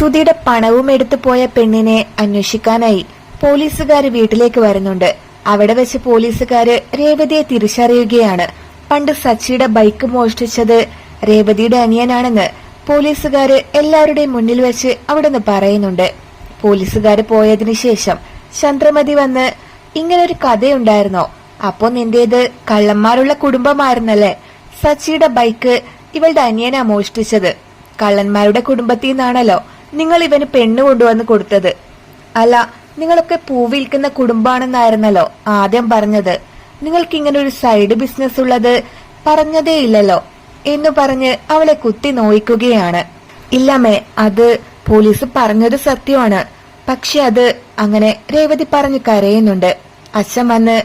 ശ്രുതിയുടെ പണവും എടുത്തു പോയ പെണ്ണിനെ അന്വേഷിക്കാനായി പോലീസുകാർ വീട്ടിലേക്ക് വരുന്നുണ്ട്. അവിടെ വെച്ച് പോലീസുകാര് രേവതിയെ തിരിച്ചറിയുകയാണ്. പണ്ട് സച്ചിയുടെ ബൈക്ക് മോഷ്ടിച്ചത് രേവതിയുടെ അനിയനാണെന്ന് പോലീസുകാര് എല്ലാവരുടെയും മുന്നിൽ വെച്ച് അവിടെ നിന്ന് പറയുന്നുണ്ട്. പോലീസുകാര് പോയതിനു ശേഷം ചന്ദ്രമതി വന്ന് ഇങ്ങനൊരു കഥയുണ്ടായിരുന്നോ? അപ്പോ നിന്റേത് കള്ളന്മാരുള്ള കുടുംബമായിരുന്നല്ലേ? സച്ചിയുടെ ബൈക്ക് ഇവളുടെ അനിയനാ മോഷ്ടിച്ചത്. കള്ളന്മാരുടെ കുടുംബത്തിൽ നിന്നാണല്ലോ നിങ്ങൾ ഇവന് പെണ്ണ് കൊണ്ടുവന്ന് കൊടുത്തത്. അല്ല നിങ്ങളൊക്കെ പൂ വിൽക്കുന്ന കുടുംബാണെന്നായിരുന്നല്ലോ ആദ്യം പറഞ്ഞത്. നിങ്ങൾക്ക് ഇങ്ങനെ ഒരു സൈഡ് ബിസിനസ് ഉള്ളത് പറഞ്ഞതേ ഇല്ലല്ലോ എന്നു പറഞ്ഞ് അവളെ കുത്തി നോയിക്കുകയാണ്. ഇല്ലമ്മേ അത് പോലീസ് പറഞ്ഞത് സത്യമാണ്. പക്ഷെ അത് അങ്ങനെ രേവതി പറഞ്ഞു കരയുന്നുണ്ട്. അച്ഛൻ വന്ന്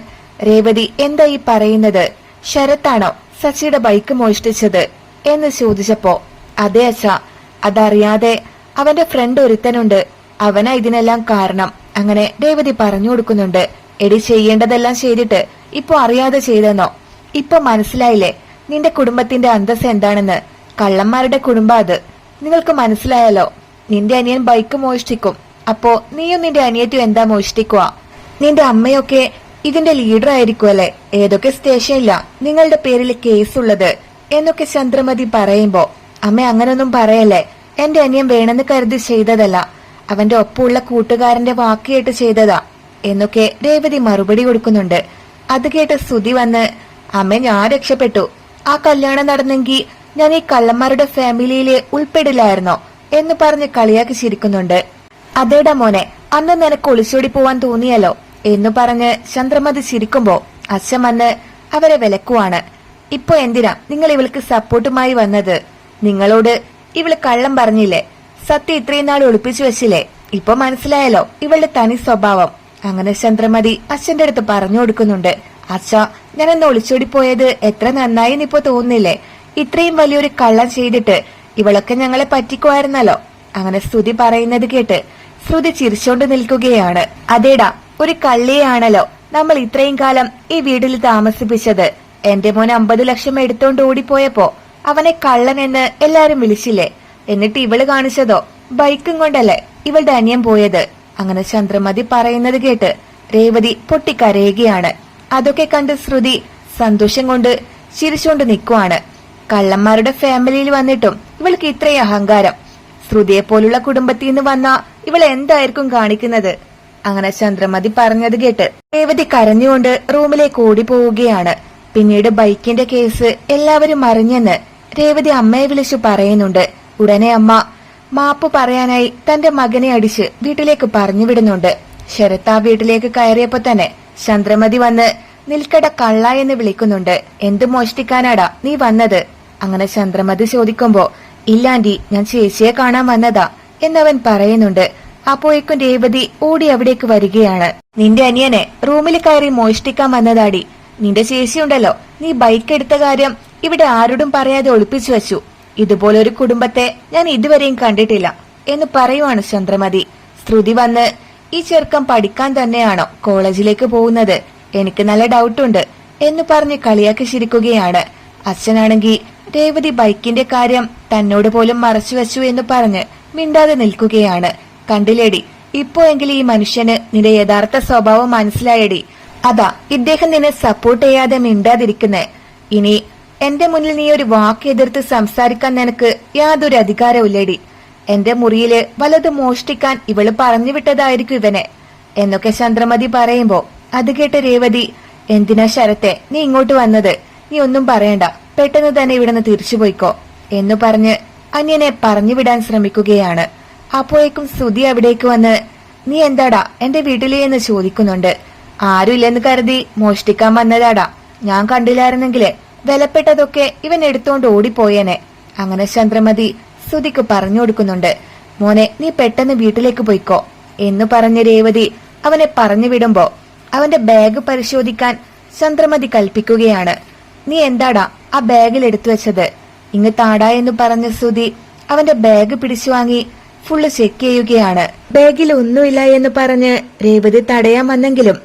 രേവതി എന്താ ഈ പറയുന്നത്? ശരത്താണോ സച്ചിയുടെ ബൈക്ക് മോഷ്ടിച്ചത്? എന്ന് ചോദിച്ചപ്പോ അതെ അച്ഛ അതറിയാതെ അവന്റെ ഫ്രണ്ട് ഒരുത്തനുണ്ട്. അവനാ ഇതിനെല്ലാം കാരണം. അങ്ങനെ രേവതി പറഞ്ഞു കൊടുക്കുന്നുണ്ട്. എടി ചെയ്യേണ്ടതെല്ലാം ചെയ്തിട്ട് ഇപ്പൊ അറിയാതെ ചെയ്തെന്നോ? ഇപ്പൊ മനസ്സിലായില്ലേ? നിന്റെ കുടുംബത്തിന്റെ അന്തസ് എന്താണെന്ന്? കള്ളന്മാരുടെ കുടുംബം അത്. നിങ്ങൾക്ക് മനസ്സിലായാലോ നിന്റെ അനിയൻ ബൈക്ക് മോഷ്ടിക്കും. അപ്പോ നീയും നിന്റെ അനിയറ്റും എന്താ മോഷ്ടിക്കുക നിന്റെ അമ്മയൊക്കെ ഇതിന്റെ ലീഡർ ആയിരിക്കുമല്ലേ ഏതൊക്കെ സ്റ്റേഷനില്ല നിങ്ങളുടെ പേരിൽ കേസുള്ളത് എന്നൊക്കെ ചന്ദ്രമതി പറയുമ്പോ അമ്മ അങ്ങനൊന്നും പറയല്ലേ? എന്റെ അനിയൻ വേണമെന്ന് കരുതി ചെയ്തതല്ല. അവന്റെ ഒപ്പമുള്ള കൂട്ടുകാരന്റെ വാക്കിയിട്ട് ചെയ്തതാ. എന്നൊക്കെ രേവതി മറുപടി കൊടുക്കുന്നുണ്ട്. അത് കേട്ട് സ്തുതി വന്ന് അമ്മ ഞാൻ രക്ഷപ്പെട്ടു. ആ കല്യാണം നടന്നെങ്കിൽ ഞാൻ ഈ കള്ളന്മാരുടെ ഫാമിലിയിൽ ഉൾപ്പെടില്ലായിരുന്നോ എന്ന് പറഞ്ഞ് കളിയാക്കി ചിരിക്കുന്നുണ്ട്. അതേടാ മോനെ അന്ന് നിനക്ക് ഒളിച്ചോടി പോവാൻ തോന്നിയല്ലോ? എന്ന് പറഞ്ഞ് ചന്ദ്രമതി ചിരിക്കുമ്പോ അച്ഛൻ വന്ന് അവരെ വിലക്കുവാണ്. ഇപ്പൊ എന്തിനാ നിങ്ങൾ ഇവൾക്ക് സപ്പോർട്ടുമായി വന്നത്? നിങ്ങളോട് ഇവൾ കള്ളം പറഞ്ഞില്ലേ? സത്യം ഇത്രയും നാൾ ഒളിപ്പിച്ചു വെച്ചില്ലേ? ഇപ്പൊ മനസ്സിലായല്ലോ ഇവളുടെ തനി സ്വഭാവം. അങ്ങനെ ചന്ദ്രമതി അച്ഛന്റെ അടുത്ത് പറഞ്ഞു കൊടുക്കുന്നുണ്ട്. അച്ഛ ഞാൻ ഇന്ന് ഒളിച്ചോടി പോയത് എത്ര നന്നായി ഇപ്പൊ തോന്നുന്നില്ലേ? ഇത്രയും വലിയൊരു കള്ളം ചെയ്തിട്ട് ഇവളൊക്കെ ഞങ്ങളെ പറ്റിക്കുമായിരുന്നല്ലോ. അങ്ങനെ സ്തുതി പറയുന്നത് കേട്ട് ശ്രുതി ചിരിച്ചോണ്ട് നിൽക്കുകയാണ്. അതേടാ ഒരു കള്ളിയാണല്ലോ നമ്മൾ ഇത്രയും കാലം ഈ വീട്ടിൽ താമസിപ്പിച്ചത്. എന്റെ മോൻ അമ്പത് ലക്ഷം എടുത്തോണ്ട് ഓടിപ്പോയപ്പോ അവനെ കള്ളനെന്ന് എല്ലാരും വിളിച്ചില്ലേ? എന്നിട്ട് ഇവൾ കാണിച്ചതോ? ബൈക്കും കൊണ്ടല്ലേ ഇവളുടെ അനിയൻ പോയത്? അങ്ങനെ ചന്ദ്രമതി പറയുന്നത് കേട്ട് രേവതി പൊട്ടിക്കരയുകയാണ്. അതൊക്കെ കണ്ട് ശ്രുതി സന്തോഷം കൊണ്ട് ചിരിച്ചുകൊണ്ട് നിൽക്കുവാണ് കള്ളന്മാരുടെ ഫാമിലിയിൽ വന്നിട്ടും ഇവൾക്ക് ഇത്രയും അഹങ്കാരം. ശ്രുതിയെ പോലുള്ള കുടുംബത്തിൽ നിന്ന് വന്ന ഇവൾ എന്തായിരിക്കും കാണിക്കുന്നത്? അങ്ങനെ ചന്ദ്രമതി പറഞ്ഞത് കേട്ട് രേവതി കരഞ്ഞുകൊണ്ട് റൂമിലേക്ക് ഓടി പോവുകയാണ് പിന്നീട് ബൈക്കിന്റെ കേസ് എല്ലാവരും അറിഞ്ഞെന്ന് രേവതി അമ്മയെ വിളിച്ചു പറയുന്നുണ്ട്. ഉടനെ അമ്മ മാപ്പ് പറയാനായി തന്റെ മകനെ അടിച്ച് വീട്ടിലേക്ക് പറഞ്ഞു വിടുന്നുണ്ട്. ശരത് ആ വീട്ടിലേക്ക് കയറിയപ്പോ തന്നെ ചന്ദ്രമതി വന്ന് നിൽക്കട കള്ള എന്ന് വിളിക്കുന്നുണ്ട്. എന്ത് മോഷ്ടിക്കാനാടാ നീ വന്നത്? അങ്ങനെ ചന്ദ്രമതി ചോദിക്കുമ്പോ ഇല്ലാണ്ടി ഞാൻ ചേച്ചിയെ കാണാൻ വന്നതാ എന്നവൻ പറയുന്നുണ്ട്. അപ്പോയേക്കും രേവതി ഓടി അവിടേക്ക് വരികയാണ്. നിന്റെ അനിയനെ റൂമിൽ കയറി മോഷ്ടിക്കാൻ വന്നതാടി. നിന്റെ ചേച്ചിയുണ്ടല്ലോ. നീ ബൈക്ക് എടുത്ത കാര്യം ഇവിടെ ആരോടും പറയാതെ ഒളിപ്പിച്ചു വെച്ചു. ഇതുപോലൊരു കുടുംബത്തെ ഞാൻ ഇതുവരെയും കണ്ടിട്ടില്ല എന്ന് പറയുവാണ് ചന്ദ്രമതി. ശ്രുതി വന്ന് ഈ ചെറുക്കം പഠിക്കാൻ തന്നെയാണോ കോളേജിലേക്ക് പോകുന്നത്? എനിക്ക് നല്ല ഡൗട്ടുണ്ട് എന്ന് പറഞ്ഞ് കളിയാക്കി ചിരിക്കുകയാണ്. അച്ഛനാണെങ്കിൽ രേവതി ബൈക്കിന്റെ കാര്യം തന്നോട് പോലും മറച്ചു വെച്ചു എന്ന് പറഞ്ഞ് മിണ്ടാതെ നിൽക്കുകയാണ്. കണ്ടില്ലേടി ഇപ്പോഴെങ്കിലും ഈ മനുഷ്യന് നിന്റെ യഥാർത്ഥ സ്വഭാവം മനസ്സിലായടി. അതാ ഇദ്ദേഹം നിന്നെ സപ്പോർട്ട് ചെയ്യാതെ മിണ്ടാതിരിക്കുന്നേ. ഇനി എന്റെ മുന്നിൽ നീ ഒരു വാക്ക് എതിർത്ത് സംസാരിക്കാൻ നിനക്ക് യാതൊരു അധികാരമില്ലേടി എന്റെ മുറിയിൽ വലത് മോഷ്ടിക്കാൻ ഇവൾ പറഞ്ഞു വിട്ടതായിരിക്കും ഇവനെ. എന്നൊക്കെ ചന്ദ്രമതി പറയുമ്പോ അത് കേട്ട രേവതി എന്തിനാ ശരത്തെ നീ ഇങ്ങോട്ട് വന്നത്? നീ ഒന്നും പറയണ്ട. പെട്ടെന്ന് തന്നെ ഇവിടുന്ന് തിരിച്ചു പോയിക്കോ. എന്ന് പറഞ്ഞ് അന്യനെ പറഞ്ഞു വിടാൻ ശ്രമിക്കുകയാണ്. അപ്പോഴേക്കും സുധി അവിടേക്ക് വന്ന് നീ എന്താടാ എന്റെ വീട്ടിലേ എന്ന് ചോദിക്കുന്നുണ്ട്. ആരുമില്ലെന്ന് കരുതി മോഷ്ടിക്കാൻ വന്നതാടാ. ഞാൻ കണ്ടില്ലായിരുന്നെങ്കിലേ വിലപ്പെട്ടതൊക്കെ ഇവൻ എടുത്തോണ്ട് ഓടിപ്പോയേനെ. അങ്ങനെ ചന്ദ്രമതി സുതിക്ക് പറഞ്ഞു കൊടുക്കുന്നുണ്ട് മോനെ നീ പെട്ടെന്ന് വീട്ടിലേക്ക് പോയിക്കോ. എന്ന് പറഞ്ഞ രേവതി അവനെ പറഞ്ഞു വിടുമ്പോ അവന്റെ ബാഗ് പരിശോധിക്കാൻ ചന്ദ്രമതി കൽപ്പിക്കുകയാണ്. നീ എന്താടാ ആ ബാഗിൽ എടുത്തു വെച്ചത്? ഇങ്ങ് താടാ എന്ന് പറഞ്ഞ സുതി അവന്റെ ബാഗ് പിടിച്ചു വാങ്ങി ഫുള്ള് ചെക്ക് ചെയ്യുകയാണ്. ബാഗിൽ ഒന്നുമില്ല എന്ന് പറഞ്ഞ് രേവതി തടയാൻ വന്നെങ്കിലും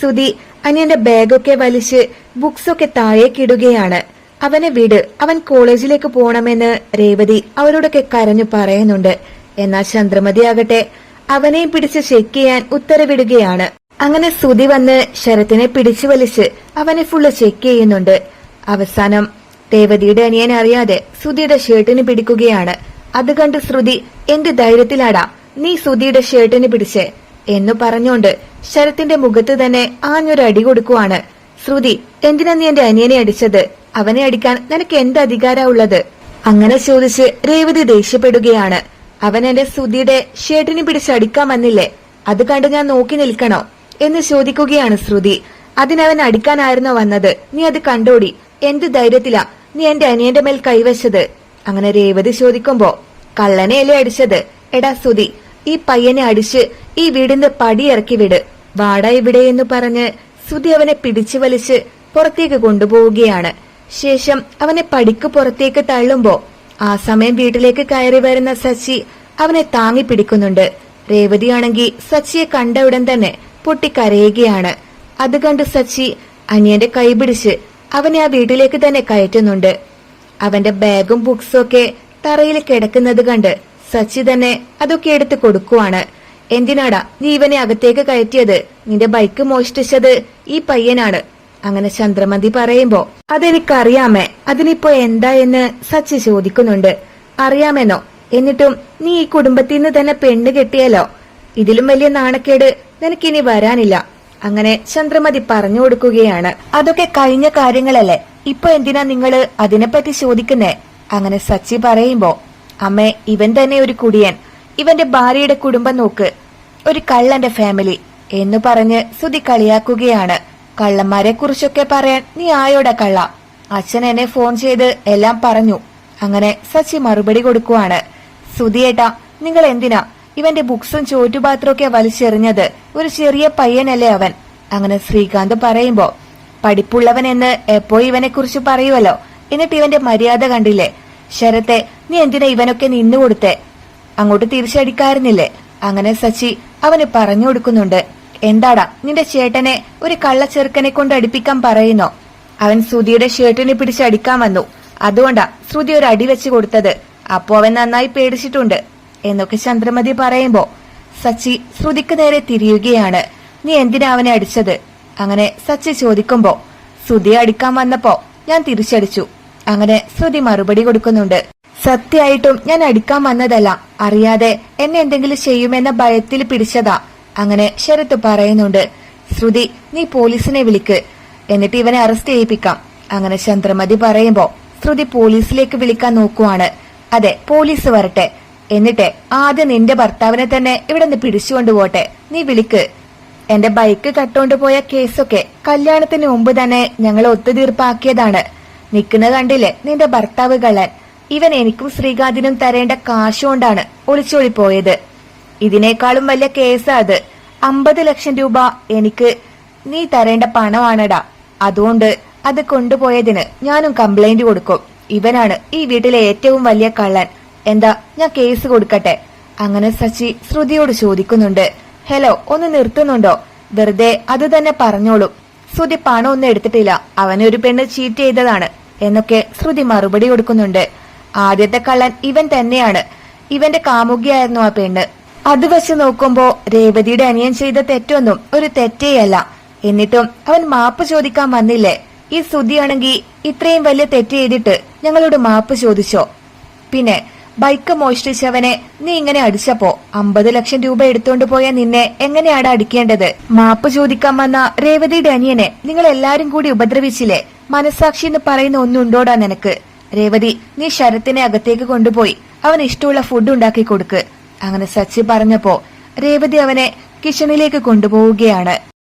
സുതി അനിയന്റെ ബാഗൊക്കെ വലിച്ച് ബുക്സൊക്കെ താഴേക്കിടുകയാണ്. അവനെ വിട് അവൻ കോളേജിലേക്ക് പോണമെന്ന് രേവതി അവരോടൊക്കെ കരഞ്ഞു പറയുന്നുണ്ട്. എന്നാൽ ചന്ദ്രമതി ആകട്ടെ അവനെയും പിടിച്ച് ചെക്ക് ചെയ്യാൻ ഉത്തരവിടുകയാണ്. അങ്ങനെ സുതി വന്ന് ശരത്തിനെ പിടിച്ചു വലിച്ച് അവനെ ഫുള്ള് ചെക്ക് ചെയ്യുന്നുണ്ട്. അവസാനം രേവതിയുടെ അനിയൻ അറിയാതെ സുതിയുടെ ഷർട്ടിന് പിടിക്കുകയാണ്. അത് കണ്ട് ശ്രുതി എന്ത് ധൈര്യത്തിലാടാ നീ സുതിയുടെ ഷർട്ടിന് പിടിച്ചേ? എന്നു പറഞ്ഞുകൊണ്ട് ശരത്തിന്റെ മുഖത്ത് തന്നെ ആഞ്ഞൊരു അടി കൊടുക്കുവാണ്. ശ്രുതി എന്തിനാ നീ എന്റെ അനിയനെ അടിച്ചത്? അവനെ അടിക്കാൻ നിനക്ക് എന്ത് അധികാരാ ഉള്ളത്? അങ്ങനെ ചോദിച്ച് രേവതി ദേഷ്യപ്പെടുകയാണ്. അവൻ എന്റെ ശ്രുതിയുടെ ഷേട്ടിനെ പിടിച്ച് അടിക്കാൻ വന്നില്ലേ? അത് കണ്ട് ഞാൻ നോക്കി നിൽക്കണോ? എന്ന് ചോദിക്കുകയാണ് ശ്രുതി. അതിനവൻ അടിക്കാനായിരുന്നോ വന്നത്? നീ അത് കണ്ടോടി. എന്ത് ധൈര്യത്തിലാ നീ എന്റെ അനിയന്റെ മേൽ കൈവശത്? അങ്ങനെ രേവതി ചോദിക്കുമ്പോ കള്ളനെയല്ലേ അടിച്ചത്? എടാ ശ്രുതി ഈ പയ്യനെ അടിച്ച് ഈ വീടിന്റെ പടി ഇറക്കി വിട്. വാടാ ഇവിടെ എന്ന് പറഞ്ഞ് ശ്രുതി അവനെ പിടിച്ചു വലിച്ച് പുറത്തേക്ക് കൊണ്ടുപോവുകയാണ്. ശേഷം അവനെ പടിക്ക് പുറത്തേക്ക് തള്ളുമ്പോ ആ സമയം വീട്ടിലേക്ക് കയറി വരുന്ന സച്ചി അവനെ താങ്ങി പിടിക്കുന്നുണ്ട്. രേവതിയാണെങ്കിൽ സച്ചിയെ കണ്ട ഉടൻ തന്നെ പൊട്ടിക്കരയുകയാണ്. അത് കണ്ട് സച്ചി അനിയന്റെ കൈപിടിച്ച് അവനെ ആ വീട്ടിലേക്ക് തന്നെ കയറ്റുന്നുണ്ട്. അവന്റെ ബാഗും ബുക്സും ഒക്കെ തറയിൽ കിടക്കുന്നത് കണ്ട് സച്ചി തന്നെ അതൊക്കെ എടുത്ത് കൊടുക്കുവാണ്. എന്തിനാടാ നീ ഇവനെ അകത്തേക്ക് കയറ്റിയത്? നിന്റെ ബൈക്ക് മോഷ്ടിച്ചത് ഈ പയ്യനാണ്. അങ്ങനെ ചന്ദ്രമതി പറയുമ്പോ അതെനിക്കറിയാമേ അതിനിപ്പോ എന്താ എന്ന് സച്ചി ചോദിക്കുന്നുണ്ട്. അറിയാമെന്നോ? എന്നിട്ടും നീ ഈ കുടുംബത്തിൽ നിന്ന് തന്നെ പെണ്ണ് കെട്ടിയല്ലോ ഇതിലും വലിയ നാണക്കേട് നിനക്കിനി വരാനില്ല. അങ്ങനെ ചന്ദ്രമതി പറഞ്ഞു കൊടുക്കുകയാണ്. അതൊക്കെ കഴിഞ്ഞ കാര്യങ്ങളല്ലേ. ഇപ്പൊ എന്തിനാ നിങ്ങൾ അതിനെപ്പറ്റി ചോദിക്കുന്നേ? അങ്ങനെ സച്ചി പറയുമ്പോ അമ്മേ ഇവൻ തന്നെ ഒരു കുടിയൻ. ഇവന്റെ ഭാര്യയുടെ കുടുംബം നോക്ക്. ഒരു കള്ളന്റെ ഫാമിലി എന്ന് പറഞ്ഞ് സുതി കളിയാക്കുകയാണ്. കള്ളന്മാരെ കുറിച്ചൊക്കെ പറയാൻ നീ ആയോടെ കള്ള? അച്ഛൻ എന്നെ ഫോൺ ചെയ്ത് എല്ലാം പറഞ്ഞു. അങ്ങനെ സച്ചി മറുപടി കൊടുക്കുവാണ്. സുധിയേട്ടാ നിങ്ങൾ എന്തിനാ? ഇവന്റെ ബുക്സും ചോറ്റുപാത്രവും ഒക്കെ വലിച്ചെറിഞ്ഞത് ഒരു ചെറിയ പയ്യനല്ലേ അവൻ? അങ്ങനെ ശ്രീകാന്ത് പറയുമ്പോ പഠിപ്പുള്ളവൻ എന്ന് എപ്പോ ഇവനെ കുറിച്ച് പറയുമല്ലോ എന്നിട്ട് ഇവന്റെ മര്യാദ കണ്ടില്ലേ? ശരത്തെ നീ എന്തിനാ ഇവനൊക്കെ നിന്നു കൊടുത്തേ അങ്ങോട്ട് തിരിച്ചടിക്കാറുന്നില്ലേ അങ്ങനെ സച്ചി അവന് പറഞ്ഞു കൊടുക്കുന്നുണ്ട്. എന്താടാ നിന്റെ ചേട്ടനെ ഒരു കള്ളച്ചെറുക്കനെ കൊണ്ട് അടിപ്പിക്കാൻ പറയുന്നോ? അവൻ ശ്രുതിയുടെ ഷർട്ടിനെ പിടിച്ച് അടിക്കാൻ വന്നു. അതുകൊണ്ടാ ശ്രുതി ഒരു അടി വെച്ച് കൊടുത്തത്. അപ്പോ അവൻ നന്നായി പേടിച്ചിട്ടുണ്ട് എന്നൊക്കെ ചന്ദ്രമതി പറയുമ്പോ സച്ചി ശ്രുതിക്ക് നേരെ തിരിയുകയാണ്. നീ എന്തിനാ അവനെ അടിച്ചത്? അങ്ങനെ സച്ചി ചോദിക്കുമ്പോ ശ്രുതിയെ അടിക്കാൻ വന്നപ്പോ ഞാൻ തിരിച്ചടിച്ചു. അങ്ങനെ ശ്രുതി മറുപടി കൊടുക്കുന്നുണ്ട്. സത്യായിട്ടും ഞാൻ അടിക്കാൻ വന്നതല്ല. അറിയാതെ എന്നെ എന്തെങ്കിലും ചെയ്യുമെന്ന ഭയത്തിൽ പിടിച്ചതാ. അങ്ങനെ ശരത്ത് പറയുന്നുണ്ട്. ശ്രുതി നീ പോലീസിനെ വിളിക്ക്. എന്നിട്ട് ഇവനെ അറസ്റ്റ് ചെയ്യിപ്പിക്കാം. അങ്ങനെ ചന്ദ്രമതി പറയുമ്പോ ശ്രുതി പോലീസിലേക്ക് വിളിക്കാൻ നോക്കുവാണ്. അതെ പോലീസ് വരട്ടെ. എന്നിട്ട് ആദ്യം നിന്റെ ഭർത്താവിനെ തന്നെ ഇവിടെ നിന്ന് പിടിച്ചുകൊണ്ടുപോട്ടെ നീ വിളിക്ക്. എന്റെ ബൈക്ക് കട്ടോണ്ട് പോയ കേസൊക്കെ കല്യാണത്തിന് മുമ്പ് തന്നെ ഞങ്ങൾ ഒത്തുതീർപ്പാക്കിയതാണ്. നിൽക്കുന്നത് കണ്ടില്ലേ? നിന്റെ ഭർത്താവ് കള്ളൻ. ഇവൻ എനിക്കും ശ്രീകാന്തിനും തരേണ്ട കാശുകൊണ്ടാണ് ഒളിച്ചോടി പോയത് ഇതിനേക്കാളും വലിയ കേസാ അത്. അമ്പത് ലക്ഷം രൂപ എനിക്ക് നീ തരേണ്ട പണമാണടാ. അതുകൊണ്ട് അത് കൊണ്ടുപോയതിന് ഞാനും കംപ്ലൈന്റ് കൊടുക്കും. ഇവനാണ് ഈ വീട്ടിലെ ഏറ്റവും വലിയ കള്ളൻ. എന്താ ഞാൻ കേസ് കൊടുക്കട്ടെ? അങ്ങനെ സച്ചി ശ്രുതിയോട് ചോദിക്കുന്നുണ്ട്. ഹലോ ഒന്ന് നിർത്തുന്നുണ്ടോ? വെറുതെ അത് തന്നെ പറഞ്ഞോളൂ. ശ്രുതി പണം ഒന്നും എടുത്തിട്ടില്ല. അവനൊരു പെണ്ണ് ചീറ്റ് ചെയ്തതാണ്. എന്നൊക്കെ ശ്രുതി മറുപടി കൊടുക്കുന്നുണ്ട്. ആദ്യത്തെ കള്ളൻ ഇവൻ തന്നെയാണ്. ഇവന്റെ കാമുകിയായിരുന്നു ആ പെണ്ണ്. അത് വെച്ച് നോക്കുമ്പോ രേവതിയുടെ അനിയൻ ചെയ്ത തെറ്റൊന്നും ഒരു തെറ്റേയല്ല. എന്നിട്ടും അവൻ മാപ്പ് ചോദിക്കാൻ വന്നില്ലേ? ഈ ശ്രുതിയാണെങ്കിൽ ഇത്രയും വലിയ തെറ്റ് ചെയ്തിട്ട് ഞങ്ങളോട് മാപ്പ് ചോദിച്ചോ? പിന്നെ ബൈക്ക് മോഷ്ടിച്ചവനെ നീ ഇങ്ങനെ അടിച്ചപ്പോ അമ്പത് ലക്ഷം രൂപ എടുത്തോണ്ട് പോയ നിന്നെ എങ്ങനെയാണ് അടിക്കേണ്ടത്? മാപ്പ് ചോദിക്കാൻ വന്ന രേവതിയുടെ അനിയനെ നിങ്ങൾ എല്ലാരും കൂടി ഉപദ്രവിച്ചില്ലേ? മനസാക്ഷി എന്ന് പറയുന്ന ഒന്നുണ്ടോടാ നിനക്ക്? രേവതി നീ ശരത്തിനെ അകത്തേക്ക് കൊണ്ടുപോയി. അവന് ഇഷ്ടമുള്ള ഫുഡ് ഉണ്ടാക്കി കൊടുക്ക്. അങ്ങനെ സച്ചി പറഞ്ഞപ്പോ രേവതി അവനെ കിച്ചണിലേക്ക് കൊണ്ടുപോവുകയാണ്.